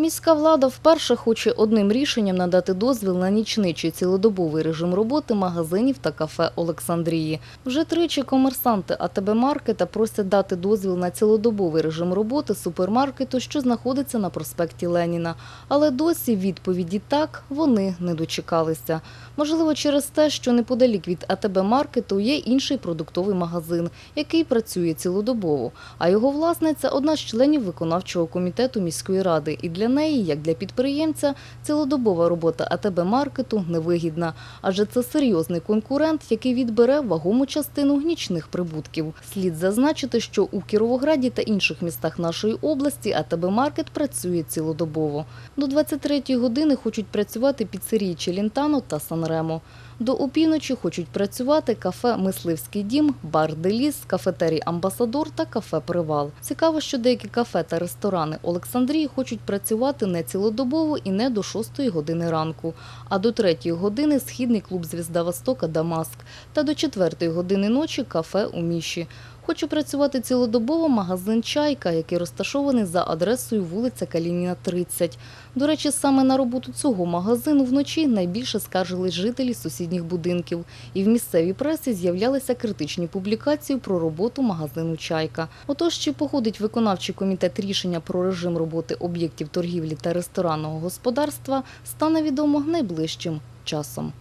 Міська влада вперше хоче одним рішенням надати дозвіл на нічний чи цілодобовий режим роботи магазинів та кафе Олександрії. Вже тричі комерсанти АТБ Маркета просять дати дозвіл на цілодобовий режим роботи супермаркету, що знаходиться на проспекті Леніна. Але досі відповіді так вони не дочекалися. Можливо, через те, що неподалік від АТБ Маркету є інший продуктовий магазин, який працює цілодобово. А його власниця одна з членів виконавчого комітету міської ради. І для неї, як для підприємця, цілодобова робота АТБ маркету невигідна, адже це серйозний конкурент, який відбере вагому частину нічних прибутків. Слід зазначити, що у Кіровограді та інших містах нашої області АТБ маркет працює цілодобово. До 23-ї години хочуть працювати піцерії Челінтано та Санремо. До опівночі хочуть працювати кафе Мисливський дім, бар Деліс, кафетерій Амбасадор та кафе Привал. Цікаво, що деякі кафе та ресторани Олександрії хочуть працювати не цілодобово і не до 6 години ранку, а до 3 години східний клуб Звізда Востока Дамаск та до 4 години ночі кафе у Міші. Хоче працювати цілодобово магазин Чайка, який розташований за адресою вулиця Калініна, 30. До речі, саме на роботу цього магазину вночі найбільше скаржились жителі сусідніх будинків. І в місцевій пресі з'являлися критичні публікації про роботу магазину Чайка. Отож, чи погодить виконавчий комітет рішення про режим роботи об'єктів торгівлі та ресторанного господарства, стане відомо найближчим часом.